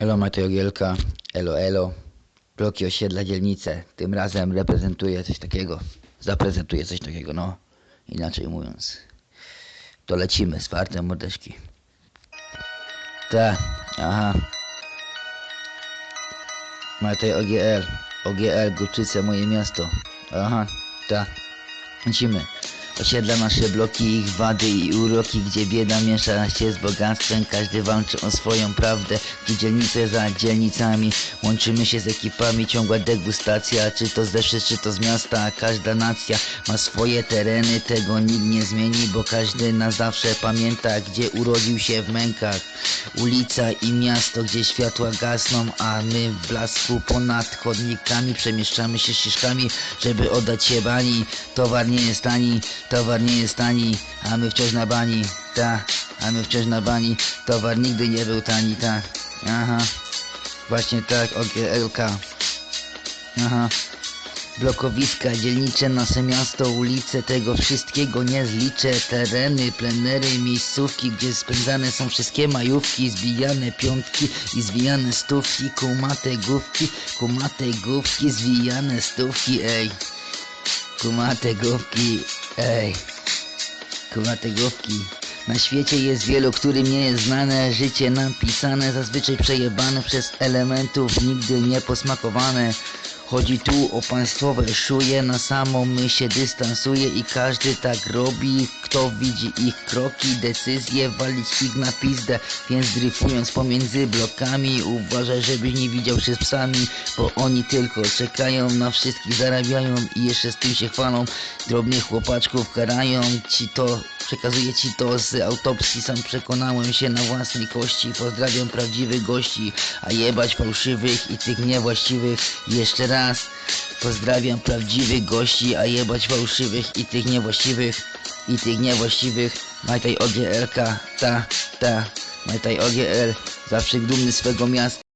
Elo Mateo Gielka, elo elo, bloki osiedla dzielnice. Tym razem reprezentuję coś takiego, zaprezentuję coś takiego, no, inaczej mówiąc. To lecimy z fartem mordeczki. Ta, aha. Matej OGL, OGL, Górczyce, moje miasto. Aha, ta. Lecimy. Osiedla nasze bloki, ich wady i uroki, gdzie bieda miesza się z bogactwem, każdy walczy o swoją prawdę, gdzie dzielnice za dzielnicami, łączymy się z ekipami, ciągła degustacja, czy to ze wsi, czy to z miasta, każda nacja ma swoje tereny, tego nikt nie zmieni, bo każdy na zawsze pamięta, gdzie urodził się w mękach. Ulica i miasto, gdzie światła gasną, a my w blasku ponad chodnikami przemieszczamy się ścieżkami, żeby oddać się bani. Towar nie jest tani, towar nie jest tani, a my wciąż na bani, ta, a my wciąż na bani. Towar nigdy nie był tani, ta, aha, właśnie tak, OGLK, aha. Blokowiska, dzielnicze, nasze miasto, ulice, tego wszystkiego nie zliczę. Tereny, plenery, miejscówki, gdzie spędzane są wszystkie majówki, zbijane piątki i zwijane stówki, kumate główki, kumate główki, zwijane stówki, ej. Kumate główki, ej. Kumate główki. Na świecie jest wielu, którym nie jest znane Życie napisane, zazwyczaj przejebane przez elementów Nigdy nie posmakowane Chodzi tu o państwowe szuje, na samą my się dystansuje i każdy tak robi, kto widzi ich kroki, decyzje, walić ich na pizdę, więc dryfując pomiędzy blokami, uważaj, żebyś nie widział się z psami, bo oni tylko czekają, na wszystkich zarabiają i jeszcze z tym się chwalą, drobnych chłopaczków karają, ci to, przekazuję ci to z autopsji, sam przekonałem się na własnej kości, pozdrawiam prawdziwych gości, a jebać fałszywych i tych niewłaściwych, jeszcze raz, pozdrawiam prawdziwych gości, a jebać fałszywych i tych niewłaściwych, i tych niewłaściwych, Majtaj OGLK, ta, ta, Majtaj OGL, zawsze dumny swego miasta.